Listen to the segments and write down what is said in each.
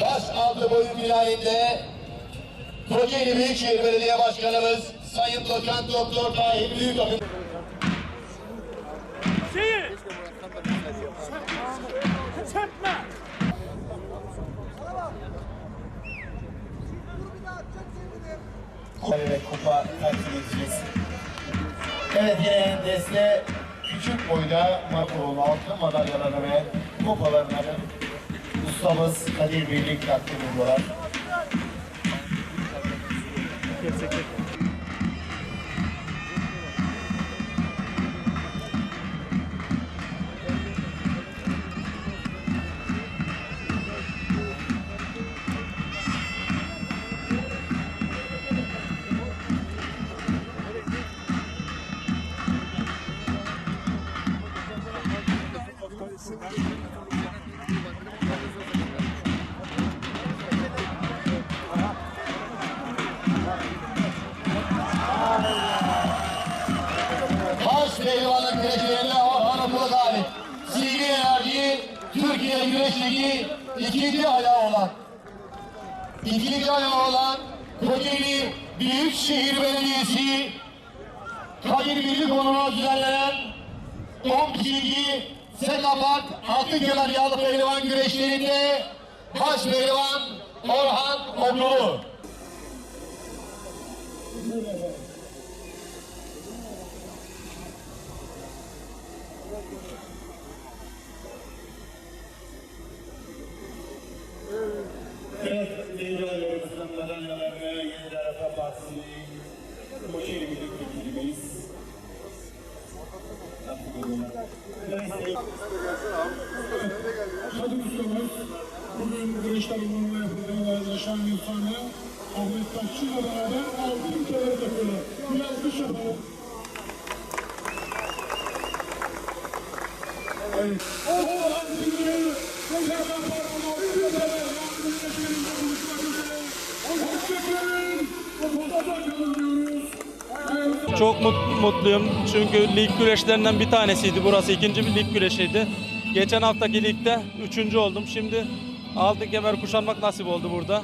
Baş aldı boyun finalinde Kocaeli Büyükşehir Belediye Başkanımız Sayın Doçent Doktor Tahir Büyükakın Şeyi. Serpme. ve kupa takdim edeceğiz. Evet yine deste küçük boyda Makro'nun altın madalyalarını ve kupalarını ustamız Kadir Birlik takdim ediyorlar. Taş pehlivanlık güreşlerinde Orhan Okulu galip. Silgi Enerji Türkiye Güreş ayağı olan ikinci ayağı olan Kocaeli Büyükşehir Belediyesi Kadir Birlik onuna düzenlenen 10 kişilik Sekapak altın kenar yağlı pehlivan güreşlerinde baş pehlivan Orhan Okulu. Evet, Kadir ustamız bugün güreş takımında yapıldığı yaşayan insanı Ahmet Taşçı ile beraber altın kere takıyorlar. Bir alkış yapalım. Evet. O altın kere Çok mut- mutluyum çünkü lig güreşlerinden bir tanesiydi burası. ikinci bir lig güreşiydi. Geçen haftaki ligde üçüncü oldum. Şimdi altın kemer kuşanmak nasip oldu burada.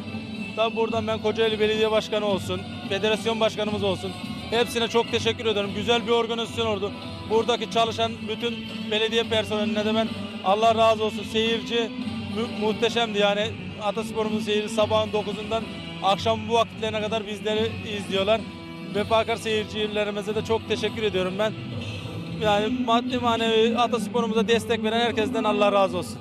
Tabi buradan ben Kocaeli Belediye Başkanı olsun, federasyon başkanımız olsun. Hepsine çok teşekkür ederim. Güzel bir organizasyon oldu. Buradaki çalışan bütün belediye personeline de ben Allah razı olsun. Seyirci mu- muhteşemdi yani. Atasporumuzun seyirci sabahın 9'undan akşam bu vakitlerine kadar bizleri izliyorlar. Vefakar seyircilerimize de çok teşekkür ediyorum ben. Yani maddi manevi atasporumuza destek veren herkesten Allah razı olsun.